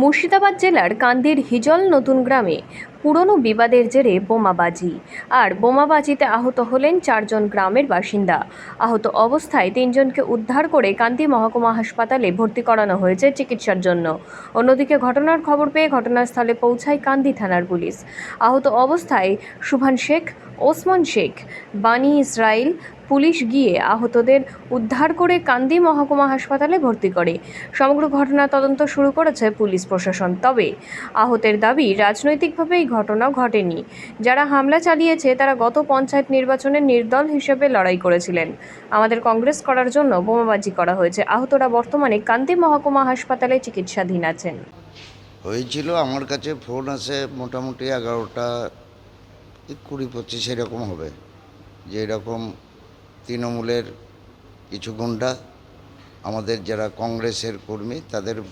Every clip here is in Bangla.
মুর্শিদাবাদ জেলার কান্দির হিজল নতুন গ্রামে পুরনো বিবাদের জেরে বোমাবাজি। আর বোমাবাজিতে আহত হলেন চারজন গ্রামের বাসিন্দা। আহত অবস্থায় তিনজনকে উদ্ধার করে কান্দি মহকুমা হাসপাতালে ভর্তি করানো হয়েছে চিকিৎসার জন্য। অন্যদিকে ঘটনার খবর পেয়ে ঘটনাস্থলে পৌঁছায় কান্দি থানার পুলিশ। আহত অবস্থায় সুভান শেখ ওসমান শেখ, বানি ইসরায়েল পুলিশ গিয়ে আহতদের উদ্ধার করে কান্দি মহকুমা হাসপাতালে ভর্তি করে। সমগ্র ঘটনা তদন্ত শুরু করেছে পুলিশ প্রশাসন। তবে আহতের দাবি, রাজনৈতিকভাবে এই ঘটনা ঘটেনি। যারা হামলা চালিয়েছে, তারা গত পঞ্চায়েত নির্বাচনে নির্দল হিসেবে লড়াই করেছিলেন। আমাদের কংগ্রেস করার জন্য বোমাবাজি করা হয়েছে। আহতরা বর্তমানে কান্দি মহকুমা হাসপাতালে চিকিৎসাধীন আছেন। হয়েছিল, আমার কাছে ফোন আছে মোটামুটি এগারোটা কুড়ি পঁচিশ এরকম হবে। যে এরকম তৃণমূলের কিছু গুন্ডা আমাদের যারা কংগ্রেসের কর্মী, তাদের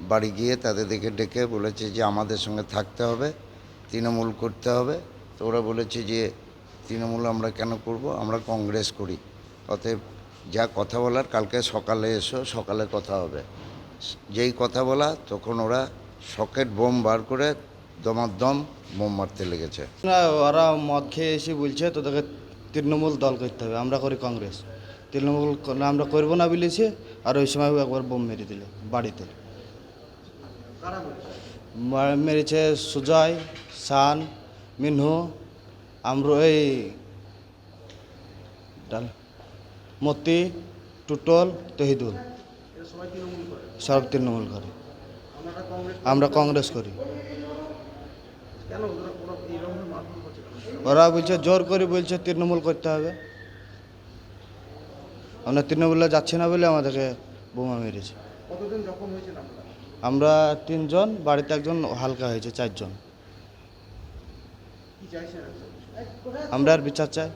বাড়ি গিয়ে তাদেরকে ডেকে বলেছে যে আমাদের সঙ্গে থাকতে হবে, তৃণমূল করতে হবে। তো ওরা বলেছে যে তৃণমূল আমরা কেন করব? আমরা কংগ্রেস করি। অতএব যা কথা বলার কালকে সকালে এসো, সকালে কথা হবে। যেই কথা বলা, তখন ওরা সকেট বোম বার করে দমাদম বোম মারতে লেগেছে। না ওরা মদ খেয়ে এসে বলছে তোদেরকে তৃণমূল দল করতে হবে আমরা করি কংগ্রেস। তৃণমূল আমরা করব না বলেছে আর ওই সময় একবার বোম মেরে দিল বাড়িতে। মেরেছে সুজয় শান মিনহু আমরো এই মতি টুটল তহিদুল। সব তৃণমূল করে। আমরা কংগ্রেস করি। ওরা বলছে জোর করে বলছে তৃণমূল করতে হবে। আমরা তৃণমূলে যাচ্ছি না বলে আমাদেরকে বোমা মেরেছে। আমরা তিনজন বাড়িতে একজন হালকা হয়েছে চারজন। আমরা আর বিচার চাই।